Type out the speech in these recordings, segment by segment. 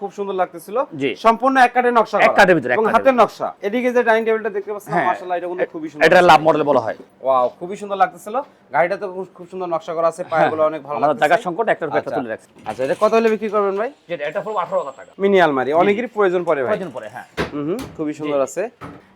খুব সুন্দর লাগতেছিল। জি। সম্পূর্ণ এক কাঠের নকশা এক করা। ভিতরে, এবং হাতের নকশা। এদিকে যে ডাইনিং টেবিলটা দেখতে পাচ্ছেন হ্যাঁ। মাশাআল্লাহ এটা কিন্তু খুবই সুন্দর এটা লাভ মডেল বলা হয়। ওয়াও খুবই সুন্দর লাগতেছিল। গাড়িটা তো খুব- সুন্দর নকশা করা আছে পায়াগুলো অনেক ভালো লাগতেছে। জায়গার সংকট একটার উপর একটা আচ্ছা। তুলে রাখছি। আচ্ছা এটা কত হলে বিক্রি করবেন ভাই? যেটা এটা পুরো আঠারো হাজার টাকা। মিনি আলমারি অনেকেরই প্রয়োজন পড়ে ভাই। কয়দিন পরে হ্যাঁ। হুম খুবই সুন্দর আছে।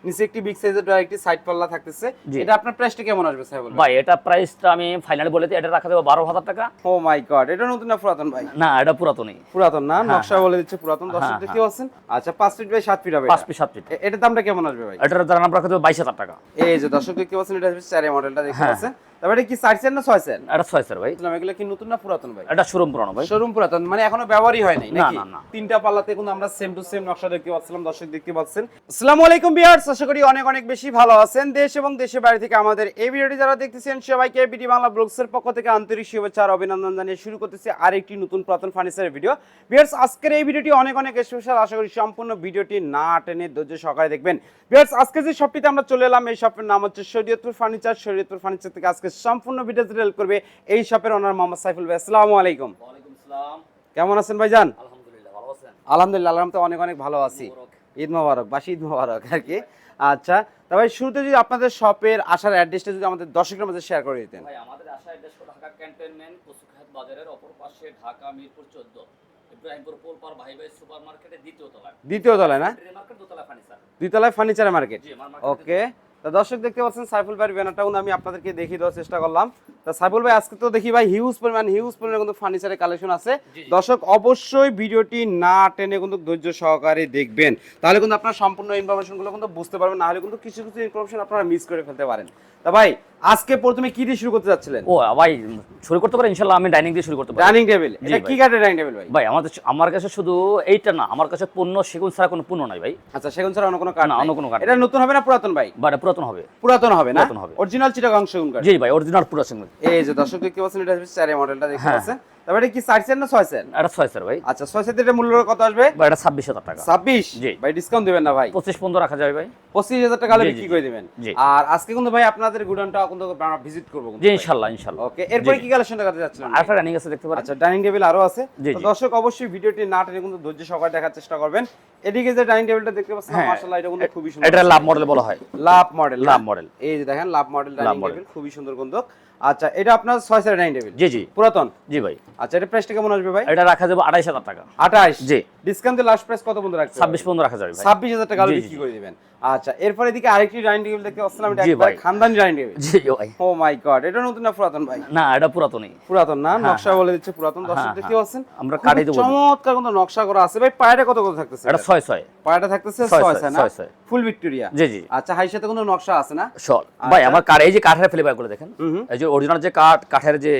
নিচে একটি বিগ সাইজের ড্রয়ার একটি সাইড পাল্লা থাকতেছে। এটা আপনার প্রাইসটা কেমন আসবে সাহেব ভাই এটা প্রাইসটা আমি ফাইনাল বলে দিই এটা রাখা যাবে বারো হাজার টাকা। ও মাই গড এটা নতুন না পুরাতন ভাই? না এটা পুরাতনই। পুরাতন না হ্যাঁ, নকশা বলে দিচ্ছে পুরাতন দর্শক হ্যাঁ, দেখতে পাচ্ছেন। আচ্ছা পাঁচ ফিট বাই সাত ফিট হবে। পাঁচ ফিট সাত ফিট এটার দামটা কেমন আসবে ভাই? এটার দাম আমরা রাখা যাবে বাইশ হাজার টাকা। এই যে দর্শক দেখতে পাচ্ছেন এটা হচ্ছে চারে মডেলটা দেখতে হ্যাঁ। পাচ্ছেন। তারপরে এটা কি চার সেন না ছয় সেন? এটা ছয় স্যার ভাই। এগুলো কি নতুন না পুরাতন ভাই? এটা শোরুম পুরানো ভাই। শোরুম পুরাতন মানে এখনও ব্যবহারই হয় নাই নাকি? না, না। তিনটা পাল্লাতে কিন্তু আমরা সেম টু সেম নকশা দেখতে পাচ্ছিলাম দর্শক দেখতে পাচ্ছেন। আসসালামু আলাইকুম বিয়ার্স আশা করি অনেক অনেক বেশি ভালো আছেন। দেশ এবং দেশের বাইরে থেকে আমাদের এই ভিডিওটি যারা দেখতেছেন সবাইকে বিটি বাংলা ব্লগসের পক্ষ থেকে আন্তরিক শুভেচ্ছা আর অভিনন্দন জানিয়ে শুরু করতেছি আরেকটি নতুন পুরাতন ফার্নিচারের ভিডিও আজকের এই ভিডিওটি অনেক অনেক স্পেশাল আশা করি সম্পূর্ণ ভিডিওটি না টেনে ধৈর্য সহকারে দেখবেন। আজকে যে শপটিতে আমরা চলে এলাম এই শপের নাম হচ্ছে শরীয়তপুর ফার্নিচার শরীয়তপুর ফার্নিচার থেকে আজকে সম্পূর্ণ ভিডিও ডিটেল করবে এই শপের ওনার মোহাম্মদ সাইফুল ভাই। আসসালামু আলাইকুম। কেমন আছেন ভাইজান? আলহামদুলিল্লাহ আলহামদুলিল্লাহ আলহাম তো অনেক অনেক ভালো আছি। ঈদ মোবারক। বাসি ঈদ মোবারক আর কি। আচ্ছা তবে শুরুতে যদি আপনাদের শপের আসার অ্যাড্রেসটা যদি আমাদের দর্শকের মধ্যে শেয়ার করে দিতেন। ভাই আমাদের আশা অ্যাড্রেস ঢাকা ক্যান্টনমেন্ট কচুখাত বাজারের অপর পাশে ঢাকা মিরপুর চোদ্দ। ইব্রাহিমপুর পোলপার ভাই ভাই সুপার দ্বিতীয় তলায়। দ্বিতীয় তলায় না? দোতলা ফার্নিচার মার্কেট জি ওকে দর্শক দেখতে পাচ্ছেন সাইফুল ভাইয়ের ব্যানারটা কিন্তু আমি আপনাদেরকে দেখিয়ে দেওয়ার চেষ্টা করলাম। তা সাইফুল ভাই আজকে তো দেখি ভাই হিউজ পরিমাণ হিউজ পরিমাণ কিন্তু ফার্নিচারের কালেকশন আছে। দর্শক অবশ্যই ভিডিওটি না টেনে কিন্তু ধৈর্য সহকারে দেখবেন। তাহলে কিন্তু আপনার সম্পূর্ণ ইনফরমেশনগুলো কিন্তু বুঝতে পারবেন না হলে কিন্তু কিছু কিছু ইনফরমেশন আপনারা মিস করে ফেলতে পারেন। তা ভাই আজকে প্রথমে কি দিয়ে শুরু করতে যাচ্ছিলেন? ও ভাই শুরু করতে পারি ইনশাল্লাহ আমি ডাইনিং দিয়ে শুরু করতে পারি ডাইনিং টেবিল এটা কি কাঠের ডাইনিং টেবিল ভাই? ভাই আমাদের আমার কাছে শুধু এইটা না আমার কাছে পূর্ণ সেগুন ছাড়া কোনো পূর্ণ নাই ভাই। আচ্ছা সেগুন ছাড়া অন্য কোনো কাঠ না, অন্য কোনো কাঠ এটা নতুন হবে না পুরাতন ভাই? বা এটা পুরাতন হবে। পুরাতন হবে না? পুরাতন হবে। অরিজিনাল চিটাগাং সেগুন কাঠ জি ভাই অরিজিনাল পুরাতন। এই যে দর্শক দেখতে পাচ্ছেন এটা হচ্ছে চারে মডেলটা দেখতে হ্যাঁ। পাচ্ছেন। এটা কি না এটা ভাই। আচ্ছা এটা মূল্য কত আসবে? এটা টাকা। জি। ভাই ডিসকাউন্ট দিবেন না ভাই। রাখা যাবে টাকা হলে বিক্রি করে দিবেন। আর আজকে কিন্তু ভাই আপনাদের গুডাউনটা কিন্তু আমরা ভিজিট করব জি ইনশাল্লাহ ইনশাল্লাহ। ওকে এরপরে কি কালেকশন দেখাতে যাচ্ছিলেন আরেকটা রানিং আছে দেখতে পারেন। আচ্ছা ডাইনিং টেবিল আরও আছে। তো দর্শক অবশ্যই ভিডিওটি না টেনে কিন্তু ধৈর্য সহকারে দেখার চেষ্টা করবেন। এদিকে যে ডাইনিং টেবিলটা দেখতে পাচ্ছেন হ্যাঁ। মাশাআল্লাহ এটা কিন্তু খুবই সুন্দর এটা লাভ মডেল বলা হয়। লাভ মডেল লাভ মডেল এই যে দেখেন লাভ মডেল ডাইনিং। টেবিল খুবই সুন্দর গন্ধক আচ্ছা এটা আপনার ছয় সের ডাইনিং টেবিল জি জি। পুরাতন? জি ভাই। আচ্ছা এটা প্রাইসটা কেমন আসবে ভাই? এটা রাখা যাবে আড়াইশ হাজার টাকা। আঠাশ জি। ডিসকাউন্ট লাস্ট প্রাইস কত ছাব্বিশ পর্যন্ত রাখা যাবে ভাই। টাকা বিক্রি করে দিবেন। আচ্ছা এরপরে এদিকে আরেকটি ডাইনিং টেবিল দেখতে আসলাম এটা একবার খানদানি ডাইনিং টেবিল জি ভাই। ও মাই গড এটা নতুন না পুরাতন ভাই? না এটা পুরাতনই। পুরাতন না? হ্যাঁ, নকশা বলে দিচ্ছে পুরাতন। দর্শক হ্যাঁ, দেখতে হ্যাঁ। পাচ্ছেন? আমরা বলি। চমৎকার কিন্তু নকশা করা আছে। ভাই পায়টা কত কত থাকতেছে এটা ছয় ছয়। পায়টা থাকতেছে ছয়, ছয় ছয়, ছয় না? ছয়, ছয়। ফুল ভিক্টোরিয়া জি জি। আচ্ছা হাই সাথে কোনো নকশা আছে না? ভাই আচ্ছা। আমার কাঠ এই যে কাঠের ফ্লেভারগুলো দেখেন। এই যে অরিজিনাল যে কাঠ কাঠের যে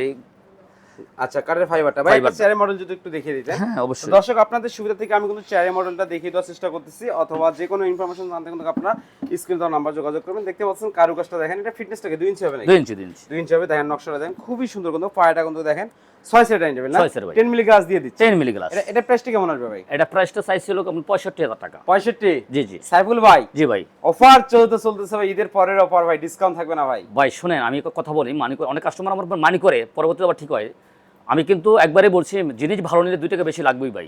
আচ্ছা কাঠের ফাইবারটা ভাই চেয়ারের মডেল যদি একটু দেখিয়ে দিতেন। হ্যাঁ অবশ্যই। দর্শক আপনাদের সুবিধা থেকে আমি কিন্তু চেয়ারের মডেলটা দেখিয়ে দেওয়ার চেষ্টা করতেছি। অথবা যে কোনো ইনফরমেশন জানতে কিন্তু আপনারা স্ক্রিন দেওয়া নাম্বার যোগাযোগ করবেন। দেখতে পাচ্ছেন কারুকাজটা দেখেন এটা ফিটনেসটাকে দুই ইঞ্চি হবে না দুই ইঞ্চি দুই ইঞ্চি দুই ইঞ্চি হবে। দেখেন নকশাটা দেখেন খুবই সুন্দর কিন্তু পায়টা কিন্তু দেখেন। ছয় সেট ডাইনিং না? ছয় সেট ভাই। টেন মিলি গাছ দিয়ে দিচ্ছে। টেন মিলি গ্লাস এটা এটা প্রাইসটা কেমন আসবে ভাই? এটা প্রাইসটা চাইছিল ছিল কেমন পঁয়ষট্টি হাজার টাকা। পঁয়ষট্টি? জি জি। সাইফুল ভাই? জি ভাই। অফার চলতে চলতেছে ভাই ঈদের পরের অফার ভাই ডিসকাউন্ট থাকবে না ভাই। ভাই শুনেন আমি কথা বলি মানি অনেক কাস্টমার আমার মানি করে পরবর্তীতে আবার ঠিক হয়। আমি কিন্তু একবারে বলছি জিনিস ভালো নিলে দুই টাকা বেশি লাগবেই ভাই।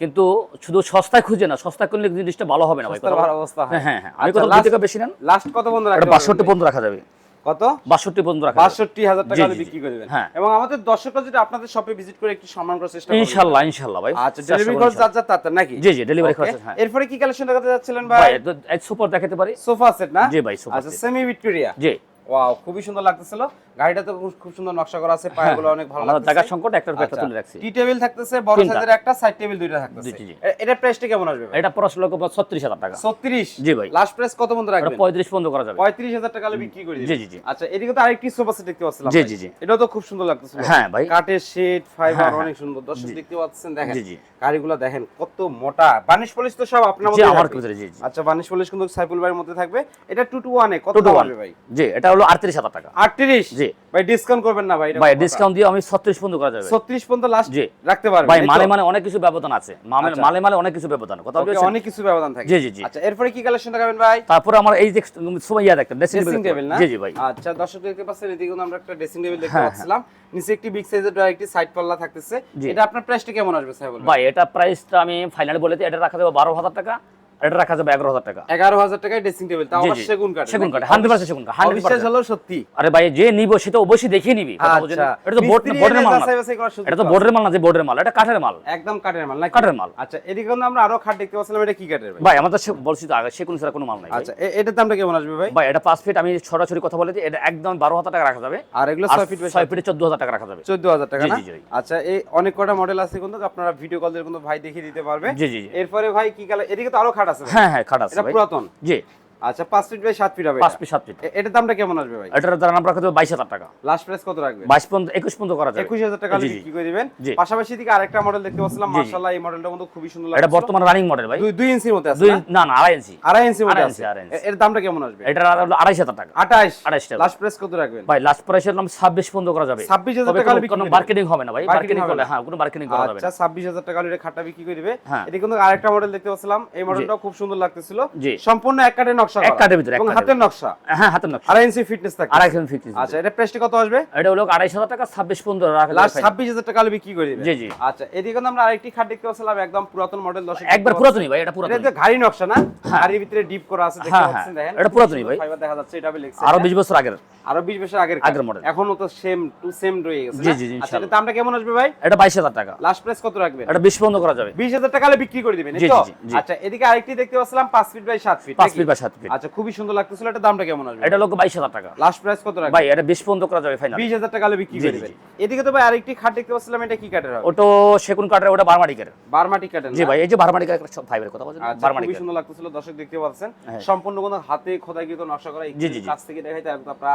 কিন্তু শুধু সস্তায় খুঁজে না সস্তা করলে জিনিসটা ভালো হবে না ভাই ভালো অবস্থা হ্যাঁ। হ্যাঁ হ্যাঁ আমি আচ্ছা, কথা দুই টাকা বেশি নেন। লাস্ট কত বন্ধ বাষট্টি পর্যন্ত রাখা যাবে। কত? বাষট্টি পর্যন্ত রাখা বাষট্টি হাজার টাকা বিক্রি। করে দেবেন। হ্যাঁ। এবং আমাদের দর্শকরা যদি আপনাদের শপে ভিজিট করে একটু সম্মান করার চেষ্টা ইনশাল্লাহ ইনশাল্লাহ ভাই। আচ্ছা ডেলিভারি খরচ যা যা তার নাকি? জি জি ডেলিভারি খরচ হ্যাঁ। এরপরে কি কালেকশন দেখাতে যাচ্ছিলেন ভাই? ভাই সুপার দেখাতে পারি? সোফা সেট না? জি ভাই, সোফা আচ্ছা সেমি ভিক্টোরিয়া জি। ওয়াও খুবই সুন্দর লাগতেছিল। গাড়িটা তো খুব- সুন্দর নকশা করা আছে পায়াগুলো অনেক ভালো আমাদের লাগতেছে। জায়গার সংকট একটার উপর একটা তুলে রাখছি। টি টেবিল থাকতেছে বড় সাইজের একটা সাইড টেবিল দুইটা থাকতেছে। জি, জি। এ- এটার প্রাইসটা কেমন আসবে ভাই? এটা করব ছত্রিশ হাজার টাকা। 36 জি ভাই। লাস্ট প্রাইস কত বন্ধ রাখবেন? পঁয়ত্রিশ পর্যন্ত করা যাবে। পঁয়ত্রিশ হাজার টাকা হলে বিক্রি করে জি, জি, জি। আচ্ছা এদিকে তো আরেকটি সোফা সেট দেখতে পাচ্ছিলাম জি, জি, জি। এটাও তো খুব সুন্দর লাগতেছিল হ্যাঁ, ভাই। কাঠের শেড ফাইবার হ্যাঁ, হ্যাঁ। অনেক সুন্দর। দর্শক দেখতে পাচ্ছেন দেখেন। জি, জি। গাড়িগুলো দেখেন কত মোটা। বানিশ পলিশ তো সব আপনার জি মধ্যে আমার থাকবে। জি জি। আচ্ছা বানিশ পলিশ কিন্তু সাইফুল ভাইয়ের মধ্যে থাকবে। এটা টু টু ওয়ানে কত টু টু দাম ভাই? জি এটা হলো আটত্রিশ হাজার টাকা। আটত্রিশ? জি। ভাই ডিসকাউন্ট করবেন না ভাই ভাই ডিসকাউন্ট দিয়ে আমি ছত্রিশ পর্যন্ত করা যাবে। ছত্রিশ পর্যন্ত লাস্ট জি। রাখতে পারবেন ভাই মানে মানে অনেক কিছু ব্যবধান আছে। আচ্ছা। মালে মালে অনেক কিছু ব্যবধান কথা বলছেন অনেক কিছু ব্যবধান থাকে। জি, জি, জি। আচ্ছা এরপরে কি কালেকশন দেখাবেন ভাই? তারপরে আমার এই যে সময় ইয়া দেখতেন ড্রেসিং টেবিল না? জি জি ভাই। আচ্ছা দর্শক দেখতে পাচ্ছেন এদিকে আমরা একটা ড্রেসিং টেবিল দেখতে হ্যাঁ, পাচ্ছিলাম। নিচে একটি বিগ সাইজের একটি সাইড পাল্লা থাকতেছে। এটা আপনার প্রাইসটা কেমন আসবে সাহেব ভাই এটা প্রাইসটা আমি ফাইনালি বলে দিই। এটা রাখা যাবে বারো হাজার টাকা। এটা রাখা যাবে এগারো হাজার টাকা। এগারো হাজার টাকায় ড্রেসিং টেবিল তাও আবার সেগুন কাঠ সেগুন কাঠ হান্ড্রেড পার্সেন্ট সেগুন কাঠ হান্ড্রেড হলেও সত্যি। আরে ভাই যে নিব সে তো অবশ্যই দেখিয়ে নিবি? আচ্ছা। এটা তো বোর্ডের মাল না। এটা তো বোর্ডের মাল না যে বোর্ডের মাল এটা কাঠের মাল। একদম কাঠের মাল নাকি? কাঠের মাল। আচ্ছা এদিকে আমরা আরও খাট দেখতে পাচ্ছিলাম এটা কি কাঠের ভাই? আমাদের বলছি তো আগে সে কোনো ছাড়া কোনো মাল নাই আচ্ছা এটার দামটা কেমন আসবে ভাই? ভাই এটা পাঁচ ফিট আমি সরাসরি কথা বলে দিই এটা একদম বারো হাজার টাকা রাখা যাবে। আর এগুলো ছয় ফিট ছয় ফিটে চোদ্দ হাজার টাকা রাখা যাবে। চোদ্দ হাজার টাকা না। আচ্ছা এই অনেক কটা মডেল আছে কিন্তু আপনারা ভিডিও কল দিয়ে কিন্তু ভাই দেখিয়ে দিতে পারবে। জি জি। এরপরে ভাই কি কালার এদিকে তো আরও খাট আছে হ্যাঁ হ্যাঁ খাট আছে এটা পুরাতন? জি। আচ্ছা পাঁচ ফিট বাই সাত ফিট হবে পাঁচ এটা। ফিট সাত ফিট এটার দামটা কেমন আসবে ভাই? এটার দ্বারা আমরা রাখা যাবে বাইশ হাজার টাকা। লাস্ট প্রাইস কত রাখবে বাইশ পর্যন্ত একুশ পর্যন্ত করা যাবে। একুশ হাজার টাকা জি, জি। করে দিবেন। পাশাপাশি দিকে আরেকটা মডেল দেখতে পাচ্ছিলাম জি। এই মডেলটা কিন্তু খুবই সুন্দর এটা বর্তমানে রানিং মডেল ভাই। দুই দুই ইঞ্চির মধ্যে আছে না? না না আড়াই ইঞ্চি আড়াই ইঞ্চির মধ্যে আছে। এর দামটা কেমন আসবে? এটার হলো আড়াইশ হাজার টাকা। আঠাশ আড়াইশ টাকা। লাস্ট প্রাইস কত রাখবেন? ভাই লাস্ট প্রাইসের নাম ছাব্বিশ পর্যন্ত করা যাবে। 26,000 তবে টাকা কোনো- কোনো মার্কেটিং হবে না ভাই। মার্কেটিং করলে হ্যাঁ কোনো মার্কেটিং করা যাবে আচ্ছা না ছাব্বিশ হাজার টাকা হলে বিক্রি করে দিবে। হ্যাঁ। এদিকে কিন্তু আরেকটা মডেল দেখতে পাচ্ছিলাম এই মডেলটাও খুব সুন্দর লাগতেছিল। সম্পূর্ণ এক নকশা এক করা। কাঠের ভিতরে, এবং হাতের নকশা। হ্যাঁ হাতের নকশা। আড়াই ইঞ্চি ফিটনেস থাকে। আড়াই ইঞ্চি ফিটনেস আচ্ছা এটা প্রাইসটা কত আসবে? এটা হলো টাকা ছাব্বিশ পর্যন্ত রাখা লাস্ট হাজার টাকা হলে বিক্রি করে দিবে জি, জি। আচ্ছা এদিকে আমরা আরেকটি খাট দেখতে পাচ্ছিলাম একদম পুরাতন মডেল দশ একবার পুরাতনই ভাই এটা পুরাতন এটা নকশা না? ঘাড়ির ভিতরে ডিপ করা আছে দেখতে হ্যাঁ, পাচ্ছেন হ্যাঁ। দেখেন। এটা পুরাতনই ভাই। ফাইবার দেখা যাচ্ছে এটা লেখছে আরও বিশ বছর আগের। আরও 20 বছর আগের আগের model। এখনও তো সেম টু সেম রয়ে গেছে জি, জি, আচ্ছা ইনশাআল্লাহ। দামটা কেমন আসবে ভাই? এটা বাইশ হাজার টাকা। লাস্ট প্রাইস কত রাখবেন? এটা বিশ পর্যন্ত করা যাবে। 20000 টাকা হলে বিক্রি করে দিবেন তো। আচ্ছা এদিকে আরেকটি দেখতে পাচ্ছিলাম 5 ফিট বাই 7 ফিট পাঁচ ফিট বা সাত ফিট আচ্ছা খুবই সুন্দর লাগতেছিল এটা দামটা কেমন আসবে? এটা লোক বাইশ হাজার টাকা। লাস্ট প্রাইস কত রাখবেন? ভাই এটা বিশ পর্যন্ত করা যাবে ফাইনাল 20000 টাকা হলে বিক্রি করে দিবেন। এদিকে তো ভাই আরেকটি খাট দেখতে পাচ্ছিলাম এটা কি কাঠের হবে? ওটো সেগুন কাঠের ওটা বারমাটিকের বারমাটি কাঠের জি ভাই এই যে বারমাটিকের সব ফাইবার কথা বলছেন আচ্ছা খুবই সুন্দর লাগতেছিল দর্শক দেখতে পাচ্ছেন। হ্যাঁ। সম্পূর্ণ কোনো হাতে খোদাইকৃত নকশা করা। কাছ থেকে দেখাইতে আপনারা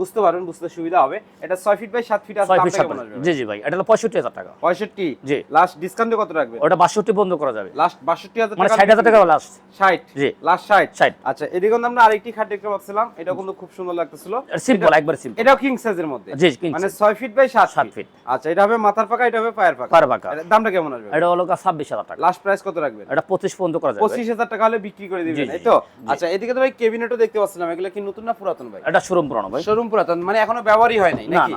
বুঝতে পারবেন বুঝতে সুবিধা হবে। এটা 6 ফিট বাই 7 ফিট আছে ছয় ফিট সাত জি জি ভাই এটা হলো পঁয়ষট্টি হাজার টাকা। 65 জি। লাস্ট ডিসকাউন্টে কত রাখবেন? ওটা বাষট্টি বন্ধ করা যাবে। লাস্ট 62000 মানে টাকা ষাট হাজার টাকা লাস্ট 60 জি। লাস্ট 60 ষাট। আচ্ছা এদিকে কিন্তু আমরা আরেকটি খাট দেখতে পাচ্ছিলাম। এটা কিন্তু খুব সুন্দর লাগতেছিল। সিম্পল একবার সিম্পল এটাও কিং সাইজের মধ্যে। জি, king মানে। 6 ফিট বাই 7 সাত ফিট। আচ্ছা এটা হবে মাথার পাকা এটা হবে পায়ের পাকা পায়ের পাকা। দামটা কেমন আসবে? এটা হলো ছাব্বিশ হাজার টাকা। লাস্ট প্রাইস কত রাখবেন? এটা পঁচিশ পর্যন্ত করা যাবে। পঁচিশ হাজার টাকা হলে বিক্রি করে দিবেন এই তো? আচ্ছা এদিকে তো ভাই কেবিনেটও দেখতে পাচ্ছিলাম। এগুলো কি নতুন না পুরাতন ভাই? এটা শোরুম পুরানো ভাই। শোরুম একদম পুরাতন মানে এখনও ব্যবহারই হয় নাই নাকি?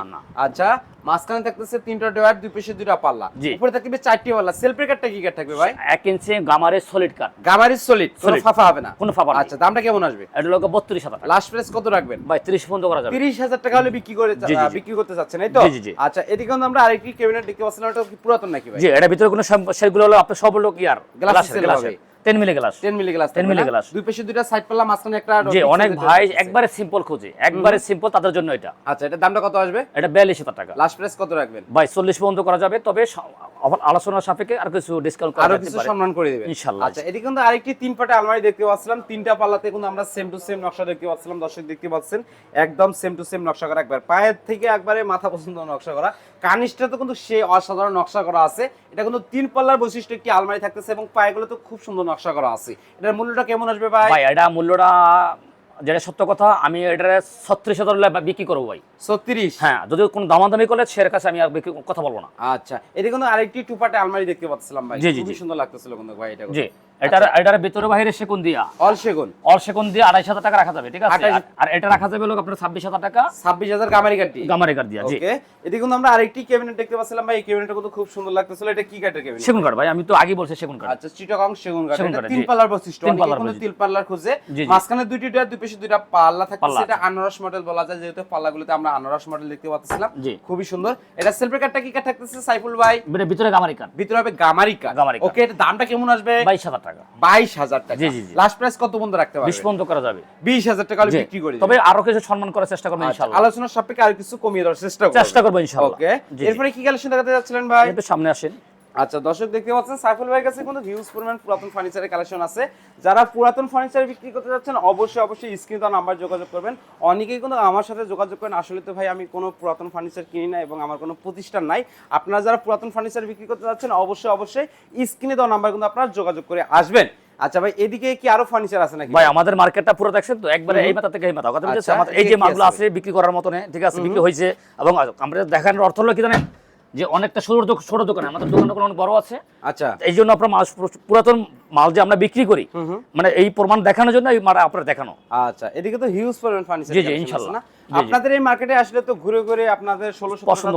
আচ্ছা মাঝখানে থাকতেছে তিনটা ডয়ার দুই পাশে দুইটা পাল্লা। উপরে থাকবে চারটি পাল্লা। সেলফের কাটটা কি কাট থাকবে ভাই? 1 ইঞ্চি গামারের সলিড কাট গামারের সলিড কোনো ফাফা হবে না। কোনো ফাফা আচ্ছা দামটা কেমন আসবে? এটা লোক 32000 লাস্ট প্রাইস কত রাখবেন? ভাই 30 পর্যন্ত করা যাবে। 30000 টাকা হলে বিক্রি করে বিক্রি করতে যাচ্ছেন এই তো? আচ্ছা এদিকে আমরা আরেকটি ক্যাবিনেট দেখতে পাচ্ছিলাম এটা পুরাতন নাকি ভাই? জি এটা ভিতরে কোনো সেলগুলো হলো আপনার সব লোক ইয়ার glass glass 10 milli glass. 10 milli glass 10 milli glass. দুই পাশে দুইটা সাইড মাঝখানে একটা জি অনেক ভাই একবারে সিম্পল খোঁজে। একবারে সিম্পল তাদের জন্য এটা। আচ্ছা এটা দামটা কত আসবে? এটা টাকা। লাস্ট প্রাইস কত রাখবেন? ভাই 40 পর্যন্ত করা যাবে তবে সাপেক্ষে আর কিছু ডিসকাউন্ট করা সম্মান করে দিবেন। ইনশাআল্লাহ আচ্ছা কিন্তু আরেকটি তিন পাটে আলমারি দেখতে পাচ্ছিলাম। তিনটা পাল্লাতে কিন্তু আমরা সেম টু সেম নকশা দেখতে পাচ্ছিলাম দর্শক দেখতে পাচ্ছেন। একদম সেম টু সেম নকশা করা একবার পায়ের থেকে একবারে মাথা পছন্দ নকশা করা। কানিসটা তো কিন্তু সে অসাধারণ নকশা করা আছে। এটা কিন্তু তিন পাল্লার বৈশিষ্ট্য একটি আলমারি থাকতেছে এবং পায়েগুলো তো খুব সুন্দর নকশা করা আছে। এটার মূল্যটা কেমন আসবে ভাই? ভাই এটা মূল্যটা যেটা সত্য কথা আমি এটা ছত্রিশ হাজার বিক্রি করব ভাই। ছত্রিশ? হ্যাঁ যদি কোনো দামাদামি করলে সে কাছে আমি আর বিক্রি- কথা বলব না। আচ্ছা এটা কিন্তু আরেকটি টুপাটে আলমারি দেখতে পাচ্ছিলাম ভাই। জি, জি। সুন্দর লাগতেছিল কিন্তু ভাই এটা জি। এটার এটার ভিতরে বাইরে সেকুন দিয়া। অল সেগুন। অল সেকুন দিয়ে আড়াইশ হাজার টাকা রাখা যাবে ঠিক আছে? আর- এটা রাখা যাবে লোক আপনার ছাব্বিশ হাজার টাকা। ছাব্বিশ হাজার গামারি কাঠটি গামারে কাঠ দিয়া ওকে। কিন্তু আমরা আরেকটি ক্যাবিনেট দেখতে পাচ্ছিলাম ভাই। এই ক্যাবিনেটটা কিন্তু খুব সুন্দর লাগতেছিল। এটা কি কাঠের ক্যাবিনেট সেগুন কাঠ ভাই। আমি তো আগে বলছি সেগুন কাঠ আচ্ছা চিটাগং সেগুন কাঠ সেগুন এটা তিন পাল্লার বৈশিষ্ট্য। তিন পাল্লার কিন্তু তিন পাল্লার খুঁজে। মাঝখানে দুইটি ডয়ার দুই পাশে দুইটা পাল্লা পাল্লা। এটা আনারস মডেল বলা যায় যেহেতু পাল্লাগুলোতে আমরা আনারস মডেল দেখতে পাচ্ছিলাম। খুবই সুন্দর। এটা সেলফের কাঠটা কি কাঠ থাকতেছে সাইফুল ভাই? ভিতরে গামারি কাঠ ভিতরে হবে গামারি কাঠ। ওকে এটা দামটা কেমন আসবে? বাইশ হাজার টাকা। বাইশ হাজার টাকা। জি, জি, জি। লাস্ট প্রাইস কত বন্ধ রাখতে বিশ বন্ধ করা যাবে। বিশ হাজার টাকা বিক্রি করে তবে আরও কিছু সম্মান করার চেষ্টা করব আচ্ছা, ইনশাল্লাহ আলোচনার সাপেক্ষে আর কিছু কমিয়ে দেওয়ার চেষ্টা চেষ্টা করব ওকে। এরপরে কি কালেকশন দেখাতে যাচ্ছিলেন ভাই? একটু সামনে আসেন। আচ্ছা দর্শক দেখতে পাচ্ছেন সাইফুল ভাইয়ের কাছে কিন্তু হিউজ পরিমাণ পুরাতন ফার্নিচারের কালেকশন আছে। যারা পুরাতন ফার্নিচার বিক্রি করতে যাচ্ছেন অবশ্যই অবশ্যই স্ক্রিনে তার নাম্বার যোগাযোগ করবেন। অনেকেই কিন্তু আমার সাথে যোগাযোগ করেন আসলে তো ভাই আমি কোনো পুরাতন ফার্নিচার কিনি না এবং আমার কোনো প্রতিষ্ঠান নাই। আপনারা যারা পুরাতন ফার্নিচার বিক্রি করতে যাচ্ছেন অবশ্যই অবশ্যই স্ক্রিনে দেওয়া নাম্বার কিন্তু আপনারা যোগাযোগ করে আসবেন। আচ্ছা ভাই এদিকে কি আরও ফার্নিচার আছে নাকি? ভাই আমাদের মার্কেটটা পুরো দেখছেন তো? একবারে এই মাথা থেকে এই মাথা কথা বলছে আচ্ছা, আমাদের এই যে মালগুলো আছে। আছে বিক্রি করার মতন ঠিক আছে বিক্রি হয়েছে। এবং আমরা দেখানোর অর্থ হলো কি জানেন? যে অনেকটা ছোট দোকান ছোট দোকান আমাদের দোকানগুলো অনেক বড় আছে। আচ্ছা। এই জন্য আপনার মাল পুরাতন মাল যে আমরা বিক্রি করি মানে এই প্রমাণ দেখানোর জন্য এই মাল আপনার দেখানো। আচ্ছা এদিকে তো হিউজ পরিমাণ ফার্নিচার জি, জি। আপনাদের এই মার্কেটে আসলে তো ঘুরে ঘুরে আপনাদের ষোলোশো পছন্দ।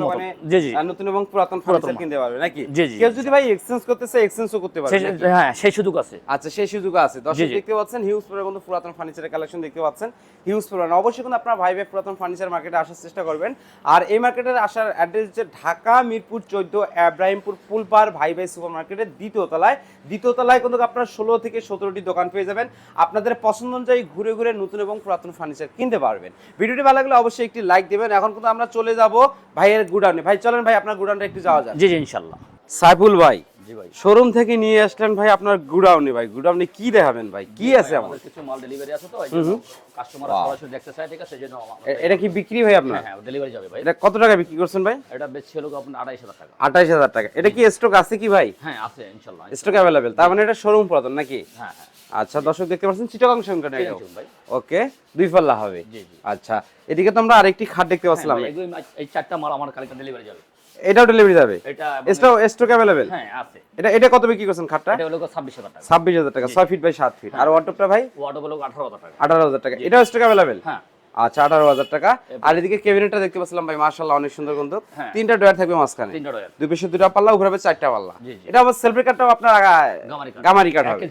আহ, নতুন এবং পুরাতন ফার্নিচার কিনতে পারবে নাকি। কেউ যদি ভাই এক্সচেঞ্জ করতে চায় এক্সচেঞ্জও করতে পারবে হ্যাঁ সেই সুযোগ আছে। আচ্ছা সেই সুযোগ আছে। দর্শক। দেখতে পাচ্ছেন হিউজ পরিমাণ কিন্তু পুরাতন ফার্নিচারের কালেকশন দেখতে পাচ্ছেন। হিউজ পরিমাণ অবশ্যই কিন্তু আপনার ভাই ভাই পুরাতন ফার্নিচার মার্কেটে আসার চেষ্টা করবেন। আর এই মার্কেটের আসার অ্যাড্রেস হচ্ছে ঢাকা মিরপুর চোদ্দ ইব্রাহিমপুর ফুলপার ভাই ভাই সুপার মার্কেটের দ্বিতীয় তলায়। দ্বিতীয় তলায় কিন্তু আপনার ষোলো থেকে সতেরোটি দোকান পেয়ে যাবেন। আপনাদের পছন্দ অনুযায়ী ঘুরে ঘুরে নতুন এবং পুরাতন ফার্নিচার কিনতে পারবেন। ভিডিওটি ভালো লাগলে অবশ্যই একটি লাইক দেবেন। এখন কিন্তু আমরা চলে যাব ভাইয়ের গুডাউনে। ভাই চলেন ভাই আপনার গুডাউনটা একটু যাওয়া যাক। জি জি ইনশাল্লাহ। সাইফুল ভাই জি ভাই। শোরুম থেকে নিয়ে আসলেন ভাই আপনার গুডাউনে। ভাই গুডাউনে কি দেখাবেন ভাই? কি আছে আমাদের কিছু মাল ডেলিভারি আছে তো এই জন্য কাস্টমার সরাসরি দেখতে চায় ঠিক আছে এই জন্য এটা কি বিক্রি ভাই আপনার? হ্যাঁ হ্যাঁ ডেলিভারি যাবে ভাই। এটা কত টাকা বিক্রি করছেন ভাই? এটা বেচছে হলো আপনার আড়াইশ হাজার টাকা। আঠাইশ হাজার টাকা। এটা কি স্টক আছে কি ভাই? হ্যাঁ আছে ইনশাল্লাহ। স্টক অ্যাভেলেবেল তার মানে এটা শোরুম পুরাতন নাকি? হ্যাঁ হ্যাঁ। আচ্ছা দর্শক দেখতে পাচ্ছেন চিটাগাং সংখ্যা ওকে দুই পাল্লা হবে। জি, জি। আচ্ছা এদিকে তো আমরা আরেকটি খাট দেখতে পাচ্ছিলাম। হ্যাঁ, এগুলো এই- চারটা মাল আমার কালকে ডেলিভারি যাবে। এটাও ডেলিভারি যাবে? এটা স্টক স্টক অ্যাভেলেবেল হ্যাঁ আছে। এটা এটা কত বিক্রি করছেন খাটটা? এটা হলো ছাব্বিশ হাজার টাকা। ছাব্বিশ হাজার টাকা 6 ফিট বাই 7 ফিট আর ওয়ার্ডটা ভাই? ওয়ার্ড হলো আঠারো হাজার টাকা। আঠারো হাজার টাকা। এটাও স্টক অ্যাভেলেবেল হ্যাঁ। আচ্ছা আঠারো হাজার টাকা। আর এদিকে ক্যাবিনেটটা দেখতে পাচ্ছিলাম ভাই মার্শাল্লাহ অনেক সুন্দর কিন্তু। হ্যাঁ। তিনটা ডয়ার থাকবে মাঝখানে। দুই পাশে দুটা পাল্লা উপরে হবে চারটা পাল্লা। এটা আবার সেলফি কাঠটাও আপনার গামারি কাঠ। হবে।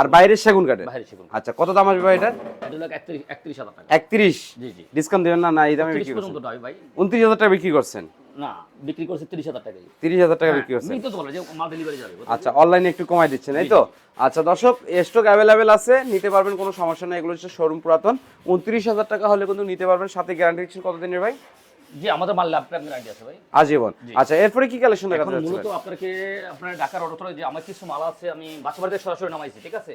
আর বাইরের সেগুন কাঠে আচ্ছা কত দাম আসবে ভাই এটা? একত্রিশ ডিসকাউন্ট দেবেন না না এই দামে বিক্রি করছেন। উনত্রিশ হাজার টাকা বিক্রি করছেন। না বিক্রি করছে তিরিশ হাজার টাকা তিরিশ হাজার টাকা বিক্রি করছে। তো বলে যে মাল ডেলিভারি যাবে। আচ্ছা অনলাইনে একটু কমাই দিচ্ছেন এই তো? আচ্ছা দর্শক স্টক অ্যাভেলেবেল আছে নিতে পারবেন কোনো সমস্যা নেই এগুলো হচ্ছে শোরুম পুরাতন। উনত্রিশ হাজার টাকা হলে কিন্তু নিতে পারবেন সাথে গ্যারান্টি দিচ্ছেন কতদিনের ভাই? জি আমাদের মাল ল্যাব প্ল্যান গ্যারান্টি আছে ভাই। আজীবন। আচ্ছা এরপরে কি কালেকশন দেখা যাচ্ছে? মূলত আপনাকে আপনার ঢাকার যে আমার কিছু মাল আছে আমি বাসা বাড়িতে সরাসরি নামাইছি ঠিক আছে?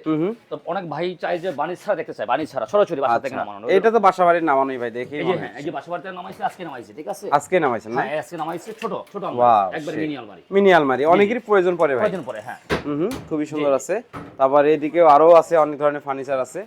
তো অনেক ভাই চাই যে বাণিজ্য ছাড়া দেখতে চায় বাণিজ্য ছাড়া সরাসরি বাসা থেকে আচ্ছা নামানো এটা তো বাসা বাড়ির নামানোই ভাই দেখি হ্যাঁ এই যে বাসা বাড়িতে নামাইছি আজকে নামাইছি ঠিক আছে? আজকে নামাইছেন না? হ্যাঁ আজকে নামাইছি ছোট ছোট আলমারি একবার মিনি আলমারি। মিনি আলমারি অনেকেরই প্রয়োজন পড়ে ভাই। কয়দিন পরে হ্যাঁ। হুম খুবই সুন্দর আছে। তারপর এদিকেও আরও আছে অনেক ধরনের ফার্নিচার আছে।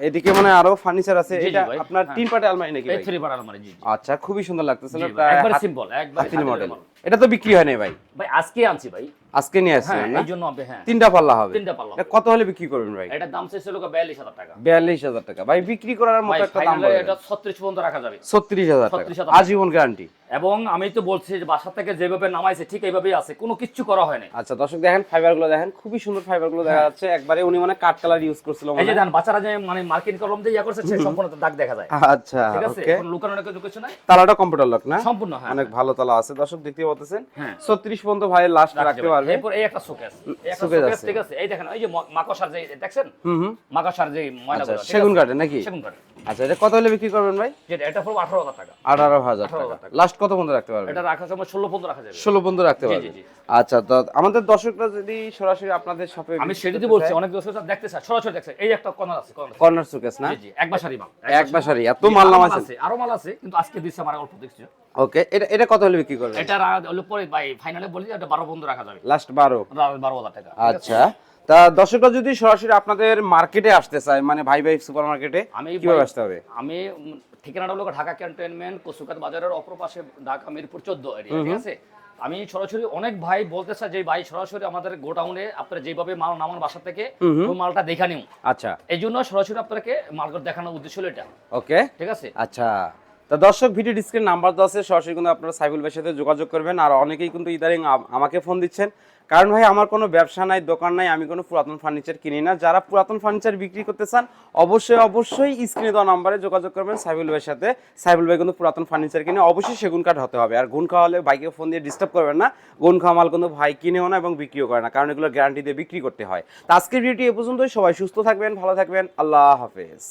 এদিকে মানে আরও ফার্নিচার আছে এটা আপনার হ্যাঁ। তিন পাটে আলমারি নাকি ভাই? থ্রি আলমারি জি। আচ্ছা খুবই সুন্দর লাগতেছে একবার সিম্পল একবার মডেল এটা তো বিক্রি হয় নাই ভাই। ভাই আজকে আনছি ভাই। আজকে নিয়ে হ্যাঁ আসছেন এই জন্য আপনি হ্যাঁ। তিনটা পাল্লা হবে। তিনটা পাল্লা কত হলে বিক্রি করবেন ভাই? এটার দাম চাইছিল বিয়াল্লিশ হাজার টাকা। বিয়াল্লিশ হাজার টাকা। ভাই বিক্রি করার মতো একটা দাম বলেন এটা ছত্রিশ পর্যন্ত রাখা যাবে। ছত্রিশ হাজার টাকা। আজীবন গ্যারান্টি এবং আমি তো বলছি যে বাসা থেকে যেভাবে নামাইছে ঠিক এইভাবেই আছে। কোনো কিচ্ছু করা হয়নি আচ্ছা দর্শক দেখেন ফাইবারগুলো দেখেন খুবই সুন্দর ফাইবারগুলো দেখা যাচ্ছে। একবারে উনি মানে কাঠ কালার ইউজ করছিল এই যে হয়। দেন বাচ্চারা যে মানে মার্কিন কলম দিয়ে ইয়া করছে সে সম্পূর্ণ দাগ দেখা যায়। আচ্ছা ঠিক আছে? কোনো লুকানো কিছু কিছু নাই। তালাটা কম্পিউটার লক না? সম্পূর্ণ হ্যাঁ। অনেক ভালো তালা আছে। দর্শক দেখতে পাচ্ছেন হ্যাঁ। ছত্রিশ পর্যন্ত ভাই লাস্ট রাখতে পারবে। এরপর এই একটা শোকেস শোকেস শোকেস। ঠিক আছে? এই দেখেন এই যে ম- মাকড়সার যে দেখছেন? হুম হুম। মাকড়সার যে আচ্ছা সেগুন কাঠে নাকি? সেগুন কাঠ আচ্ছা এটা কত হলে বিক্রি করবেন ভাই? এটা পড়বে টাকা। আঠারো হাজার 18,000 টাকা। লাস্ট কত পর্যন্ত রাখতে পারবেন? এটা সময় ষোলো পর্যন্ত রাখা যাবে। ষোলো পর্যন্ত রাখতে পারবেন। জি। আচ্ছা তো আমাদের দর্শকরা যদি সরাসরি আপনাদের শপে আমি সেটাতে বলছি অনেক দর্শক দেখতে চায়। সরাসরি দেখছে। এই একটা কর্নার আছে কর্নার সুকেস না? জি জি এক বাসারি মাল। এক বাসারি এত মাল নামাইছেন আছে আরও মাল আছে কিন্তু আজকে দিচ্ছে আমার অল্প দেখছি? ওকে এটা এটা কত হলে বিক্রি করবেন? এটা হলো পরে ভাই ফাইনালে বলি যে এটা বারো বন্ধ রাখা যাবে। লাস্ট বারো? রা- বারো হাজার টাকা আচ্ছা। তা দর্শকরা যদি সরাসরি আপনাদের মার্কেটে আসতে চায় মানে ভাই ভাই সুপার মার্কেটে কীভাবে আসতে হবে? আমি ঠিকানাটা হলো ঢাকা ক্যান্টনমেন্ট কসুকাত বাজারের অপর পাশে ঢাকা মিরপুর চোদ্দ এরিয়া ঠিক আছে? আমি সরাসরি অনেক ভাই বলতে চাই যে ভাই সরাসরি আমাদের গোডাউনে আপনারা যেভাবে মাল নামান বাসা থেকে ওই মালটা দেখা নিও। আচ্ছা। এই জন্য সরাসরি আপনাকে মালগুলো দেখানোর উদ্দেশ্য হলো এটা। ওকে ঠিক আছে? আচ্ছা। তা দর্শক, ভিডিও ডিসক্রিন নাম্বার তো আছে, সরাসরি কিন্তু আপনারা সাইবুল ভাইয়ের সাথে যোগাযোগ করবেন। আর অনেকেই কিন্তু ইদারিং আমাকে ফোন দিচ্ছেন। কারণ ভাই, আমার কোনো ব্যবসা নাই, দোকান নাই, আমি কোনো পুরাতন ফার্নিচার কিনি না। যারা পুরাতন ফার্নিচার বিক্রি করতে চান, অবশ্যই অবশ্যই স্ক্রিনে দেওয়া নাম্বারে যোগাযোগ করবেন সাইবুল ভাইয়ের সাথে। সাইবুল ভাই কিন্তু পুরাতন ফার্নিচার কিনে, অবশ্যই সেগুন কাঠ হতে হবে। আর গুণ খাওয়া হলে বাইকে ফোন দিয়ে ডিস্টার্ব করবেন না। গুণ খাওয়া মাল কিন্তু ভাই কিনেও না এবং বিক্রিও করে না, কারণ এগুলো গ্যারান্টি দিয়ে বিক্রি করতে হয়। তো আজকের ভিডিওটি এ পর্যন্তই। সবাই সুস্থ থাকবেন, ভালো থাকবেন। আল্লাহ হাফেজ।